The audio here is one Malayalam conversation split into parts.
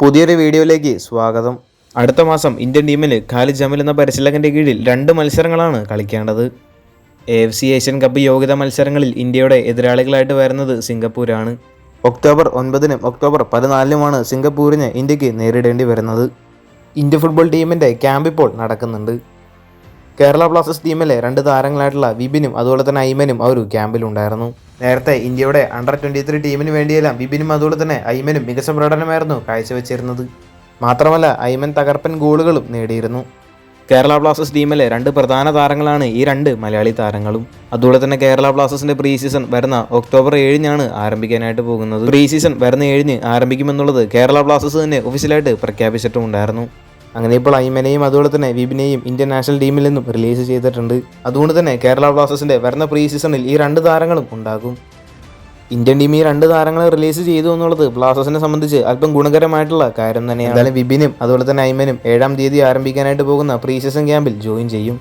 പുതിയൊരു വീഡിയോയിലേക്ക് സ്വാഗതം. അടുത്ത മാസം ഇന്ത്യൻ ടീമിൽ ഖാലിദ് ജമൽ എന്ന പരിശീലകന്റെ കീഴിൽ രണ്ട് മത്സരങ്ങളാണ് കളിക്കേണ്ടത്. A F C Asian cup യോഗ്യതാ മത്സരങ്ങളിൽ ഇന്ത്യയുടെ എതിരാളികളായിട്ട് വരുന്നത് സിംഗപ്പൂരാണ്. ഒക്ടോബർ ഒൻപതിനും ഒക്ടോബർ പതിനാലിനുമാണ് സിംഗപ്പൂരിനെ ഇന്ത്യയ്ക്ക് നേരിടേണ്ടി വരുന്നത്. ഇന്ത്യ ഫുട്ബോൾ ടീമിന്റെ ക്യാമ്പ് ഇപ്പോൾ നടക്കുന്നുണ്ട്. കേരള ബ്ലാസ്റ്റേഴ്സ് ടീമിലെ രണ്ട് താരങ്ങളായിട്ടുള്ള വിപിനും അതുപോലെ തന്നെ ഐമനും ആ ഒരു ക്യാമ്പിലുണ്ടായിരുന്നു. നേരത്തെ ഇന്ത്യയുടെ അണ്ടർ ട്വന്റി ത്രീ ടീമിന് വേണ്ടിയെല്ലാം ബിബിനും അതുപോലെ തന്നെ ഐമനും മികച്ച പ്രകടനമായിരുന്നു കാഴ്ചവെച്ചിരുന്നത്. മാത്രമല്ല ഐമൻ തകർപ്പൻ ഗോളുകളും നേടിയിരുന്നു. കേരള ബ്ലാസ്റ്റേഴ്സ് ടീമിലെ രണ്ട് പ്രധാന താരങ്ങളാണ് ഈ രണ്ട് മലയാളി താരങ്ങളും. അതുപോലെ തന്നെ കേരള ബ്ലാസ്റ്റേഴ്സിന്റെ പ്രീ സീസൺ വരുന്ന ഒക്ടോബർ ഏഴിനാണ് ആരംഭിക്കാനായിട്ട് പോകുന്നത്. പ്രീ സീസൺ വരുന്ന ഏഴിന് ആരംഭിക്കുമെന്നുള്ളത് കേരള ബ്ലാസ്റ്റേഴ്സ് തന്നെ ഒഫീഷ്യലായിട്ട് പ്രഖ്യാപിച്ചിട്ടുമുണ്ടായിരുന്നു. അങ്ങനെ ഇപ്പോൾ ഐമനെയും അതുപോലെ തന്നെ വിബിനെയും ഇന്ത്യൻ നാഷണൽ ടീമിൽ നിന്നും റിലീസ് ചെയ്തിട്ടുണ്ട്. അതുകൊണ്ട് തന്നെ കേരള ബ്ലാസ്റ്റേഴ്സിന്റെ വരുന്ന പ്രീ സീസണിൽ ഈ രണ്ട് താരങ്ങളും ഉണ്ടാകും. ഇന്ത്യൻ ടീം ഈ രണ്ട് താരങ്ങളെ റിലീസ് ചെയ്തു എന്നുള്ളത് ബ്ലാസ്റ്റേഴ്സിനെ സംബന്ധിച്ച് അല്പം ഗുണകരമായിട്ടുള്ള കാര്യം തന്നെയാണ്. വിബിനും അതുപോലെ തന്നെ ഐമനും ഏഴാം തീയതി ആരംഭിക്കാനായിട്ട് പോകുന്ന പ്രീ സീസൺ ക്യാമ്പിൽ ജോയിൻ ചെയ്യും.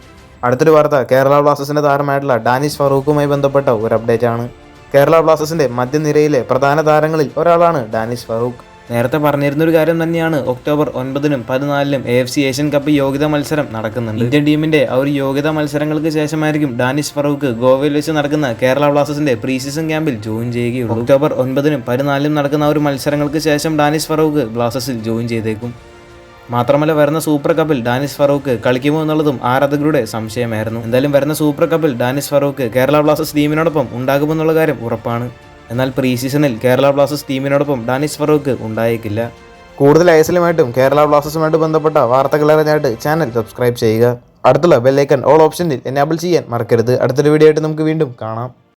അടുത്തൊരു വാർത്ത കേരള ബ്ലാസ്റ്റേഴ്സിന്റെ താരമായിട്ടുള്ള ഡാനിഷ് ഫറൂഖുമായി ബന്ധപ്പെട്ട ഒരു അപ്ഡേറ്റ് ആണ്. കേരള ബ്ലാസ്റ്റേഴ്സിന്റെ മധ്യനിരയിലെ പ്രധാന താരങ്ങളിൽ ഒരാളാണ് ഡാനിഷ് ഫറൂഖ്. നേരത്തെ പറഞ്ഞിരുന്നൊരു കാര്യം തന്നെയാണ്. ഒക്ടോബർ ഒൻപതിനും പതിനാലിനും A F C Asian cup യോഗ്യതാ മത്സരം നടക്കുന്നുണ്ട്. ഇന്ത്യൻ ടീമിന്റെ ആ ഒരു യോഗ്യതാ മത്സരങ്ങൾക്ക് ശേഷമായിരിക്കും ഡാനിഷ് ഫറൂഖ് ഗോവയിൽ വെച്ച് നടക്കുന്ന കേരള ബ്ലാസ്റ്റേഴ്സിന്റെ പ്രീ സീസൺ ക്യാമ്പിൽ ജോയിൻ ചെയ്യുകയുള്ളൂ. ഒക്ടോബർ ഒൻപതിനും പതിനാലിനും നടക്കുന്ന ഒരു മത്സരങ്ങൾക്ക് ശേഷം ഡാനിഷ് ഫറൂഖ് ബ്ലാസ്റ്റേഴ്സിൽ ജോയിൻ ചെയ്തേക്കും. മാത്രമല്ല വരുന്ന സൂപ്പർ കപ്പിൽ ഡാനിഷ് ഫറൂഖ് കളിക്കുമോ എന്നുള്ളതും ആരാധകരുടെ സംശയമായിരുന്നു. എന്തായാലും വരുന്ന സൂപ്പർ കപ്പിൽ ഡാനിഷ് ഫറൂഖ് കേരള ബ്ലാസ്റ്റേഴ്സ് ടീമിനോടൊപ്പം ഉണ്ടാകുമെന്നുള്ള കാര്യം ഉറപ്പാണ്. എന്നാൽ പ്രീ സീസണിൽ കേരള ബ്ലാസ്റ്റേഴ്സ് ടീമിനോടൊപ്പം ഡാനിഷ് ഫറൂഖ് ഉണ്ടായേക്കില്ല. കൂടുതൽ ഐസലുമായിട്ടും കേരള ബ്ലാസ്റ്റേഴ്സുമായിട്ട് ബന്ധപ്പെട്ട വാർത്തകൾ അറിഞ്ഞായിട്ട് ചാനൽ സബ്സ്ക്രൈബ് ചെയ്യുക. അടുത്തുള്ള ബെല്ലൈക്കൺ ഓൾ ഓപ്ഷനിൽ എനാബിൾ ചെയ്യാൻ മറക്കരുത്. അടുത്തൊരു വീഡിയോ ആയിട്ട് നമുക്ക് വീണ്ടും കാണാം.